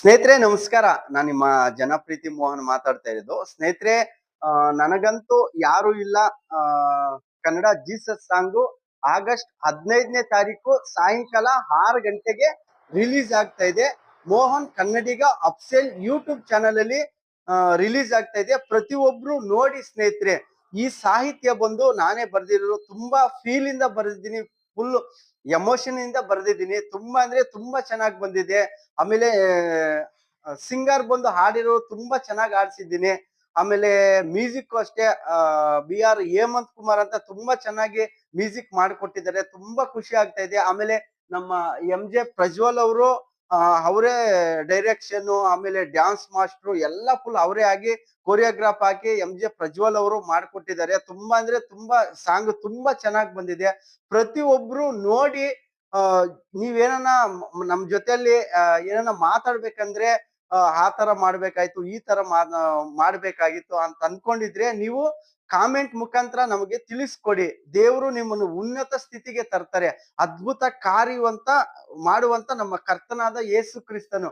ಸ್ನೇಹಿತರೆ, ನಮಸ್ಕಾರ. ನಾನು ನಿಮ್ಮ ಜನಪ್ರೀತಿ ಮೋಹನ್ ಮಾತಾಡ್ತಾ ಇರೋದು. ಸ್ನೇಹಿತರೆ ನನಗಂತೂ ಯಾರು ಇಲ್ಲ. ಕನ್ನಡ ಜೀಸಸ್ ಸಾಂಗು ಆಗಸ್ಟ್ ಹದಿನೈದನೇ ತಾರೀಕು ಸಾಯಂಕಾಲ ಆರು ಗಂಟೆಗೆ ರಿಲೀಸ್ ಆಗ್ತಾ ಇದೆ. Mohan Kannadiga official YouTube channel ಅಲ್ಲಿ ರಿಲೀಸ್ ಆಗ್ತಾ ಇದೆ. ಪ್ರತಿಯೊಬ್ರು ನೋಡಿ ಸ್ನೇಹಿತರೆ, ಈ ಸಾಹಿತ್ಯ ಬಂದು ನಾನೇ ಬರ್ದಿರೋದು. ತುಂಬಾ ಫೀಲ್ ಇಂದ ಬರೆದಿದ್ದೀನಿ. ಫುಲ್ ಎಮೋಷನ್ ಇಂದ ಬರೆದಿದ್ದೀನಿ. ತುಂಬಾ ಅಂದ್ರೆ ತುಂಬಾ ಚೆನ್ನಾಗಿ ಬಂದಿದೆ. ಆಮೇಲೆ ಸಿಂಗರ್ ಬಂದು ಹಾಡಿರೋ ತುಂಬಾ ಚೆನ್ನಾಗಿ ಹಾಡ್ಸಿದ್ದೀನಿ. ಆಮೇಲೆ ಮ್ಯೂಸಿಕ್ ಅಷ್ಟೇ ಬಿ ಆರ್ ಹೇಮಂತ್ ಕುಮಾರ್ ಅಂತ ತುಂಬಾ ಚೆನ್ನಾಗಿ ಮ್ಯೂಸಿಕ್ ಮಾಡಿಕೊಟ್ಟಿದ್ದಾರೆ. ತುಂಬಾ ಖುಷಿ ಆಗ್ತಾ ಇದೆ. ಆಮೇಲೆ ನಮ್ಮ ಎಂ ಜೆ ಪ್ರಜ್ವಲ್ ಅವರು ಅವರೇ ಡೈರೆಕ್ಷನ್ ಆಮೇಲೆ ಡ್ಯಾನ್ಸ್ ಮಾಸ್ಟರ್ ಎಲ್ಲ ಫುಲ್ ಅವರೇ ಆಗಿ ಕೊರಿಯೋಗ್ರಾಫ್ ಹಾಕಿ ಎಂ ಜೆ ಪ್ರಜ್ವಲ್ ಅವರು ಮಾಡ್ಕೊಟ್ಟಿದ್ದಾರೆ. ತುಂಬಾ ಅಂದ್ರೆ ತುಂಬಾ ಸಾಂಗ್ ತುಂಬಾ ಚೆನ್ನಾಗಿ ಬಂದಿದೆ. ಪ್ರತಿಯೊಬ್ರು ನೋಡಿ ನೀವೇನ ನಮ್ ಜೊತೆಯಲ್ಲಿ ಏನನ್ನ ಏನನ ಮಾತಾಡ್ಬೇಕಂದ್ರೆ ಆ, ತರ ಮಾಡ್ಬೇಕಾಯ್ತು ಈ ತರ ಮಾಡ್ಬೇಕಾಗಿತ್ತು ಅಂತ ಅನ್ಕೊಂಡಿದ್ರೆ ನೀವು ಕಾಮೆಂಟ್ ಮುಖಾಂತರ ನಮಗೆ ತಿಳಿಸ್ಕೊಡಿ. ದೇವರು ನಿಮ್ಮನ್ನು ಉನ್ನತ ಸ್ಥಿತಿಗೆ ತರ್ತಾರೆ. ಅದ್ಭುತ ಕಾರ್ಯವಂತ ಮಾಡುವಂತ ನಮ್ಮ ಕರ್ತನಾದ ಯೇಸು ಕ್ರಿಸ್ತನು.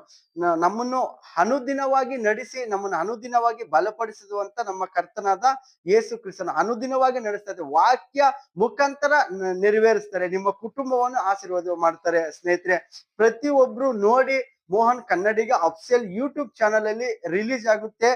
ನಮ್ಮನ್ನು ಅನುದಿನವಾಗಿ ನಡೆಸಿ, ನಮ್ಮನ್ನು ಅನುದಿನವಾಗಿ ಬಲಪಡಿಸುವಂತ ನಮ್ಮ ಕರ್ತನಾದ ಯೇಸು ಕ್ರಿಸ್ತನು. ಅನುದಿನವಾಗಿ ನಡೆಸ್ತಾರೆ ವಾಕ್ಯ ಮುಖಾಂತರ ನೆರವೇರಿಸ್ತಾರೆ. ನಿಮ್ಮ ಕುಟುಂಬವನ್ನು ಆಶೀರ್ವಾದ ಮಾಡ್ತಾರೆ ಸ್ನೇಹಿತರೆ. ಪ್ರತಿಯೊಬ್ರು ನೋಡಿ Mohan Kannadiga official YouTube channel ಅಲ್ಲಿ ರಿಲೀಸ್ ಆಗುತ್ತೆ.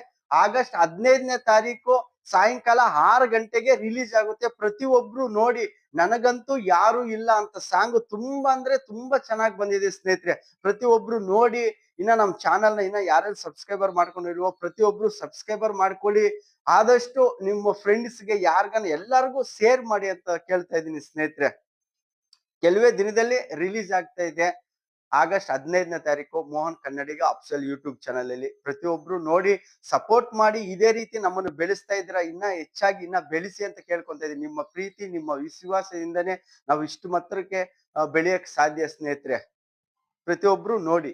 ಆಗಸ್ಟ್ ಹದಿನೈದನೇ ತಾರೀಕು ಸಾಯಂಕಾಲ ಆರು ಗಂಟೆಗೆ ರಿಲೀಸ್ ಆಗುತ್ತೆ. ಪ್ರತಿಯೊಬ್ರು ನೋಡಿ, ನನಗಂತೂ ಯಾರು ಇಲ್ಲ ಅಂತ ಸಾಂಗ್ ತುಂಬಾ ಅಂದ್ರೆ ತುಂಬಾ ಚೆನ್ನಾಗಿ ಬಂದಿದೆ ಸ್ನೇಹಿತರೆ. ಪ್ರತಿಯೊಬ್ರು ನೋಡಿ, ಇನ್ನ ನಮ್ಮ ಚಾನಲ್ನ ಇನ್ನ ಯಾರ್ಯಾರು ಸಬ್ಸ್ಕ್ರೈಬರ್ ಮಾಡ್ಕೊಂಡಿರುವ ಪ್ರತಿಯೊಬ್ರು ಸಬ್ಸ್ಕ್ರೈಬರ್ ಮಾಡ್ಕೊಳ್ಳಿ. ಆದಷ್ಟು ನಿಮ್ಮ ಫ್ರೆಂಡ್ಸ್ಗೆ, ಯಾರ್ಗಾನ ಎಲ್ಲರಿಗೂ ಶೇರ್ ಮಾಡಿ ಅಂತ ಕೇಳ್ತಾ ಇದ್ದೀನಿ ಸ್ನೇಹಿತರೆ. ಕೆಲವೇ ದಿನದಲ್ಲಿ ರಿಲೀಸ್ ಆಗ್ತಾ ಇದೆ. ಆಗಸ್ಟ್ ಹದಿನೈದನೇ ತಾರೀಕು Mohan Kannadiga official YouTube channel ಅಲ್ಲಿ ಪ್ರತಿಯೊಬ್ರು ನೋಡಿ ಸಪೋರ್ಟ್ ಮಾಡಿ ಇದೇ ರೀತಿ ನಮ್ಮನ್ನು ಬೆಳೆಸ್ತಾ ಇದ್ರ ಇನ್ನ ಹೆಚ್ಚಾಗಿ ಇನ್ನ ಬೆಳೆಸಿ ಅಂತ ಕೇಳ್ಕೊಂತ ಇದ್ದೀನಿ. ನಿಮ್ಮ ಪ್ರೀತಿ, ನಿಮ್ಮ ವಿಶ್ವಾಸದಿಂದನೇ ನಾವು ಇಷ್ಟು ಮಾತ್ರಕ್ಕೆ ಬೆಳೆಯಕ್ ಸಾಧ್ಯ ಸ್ನೇಹಿತರೆ. ಪ್ರತಿಯೊಬ್ರು ನೋಡಿ.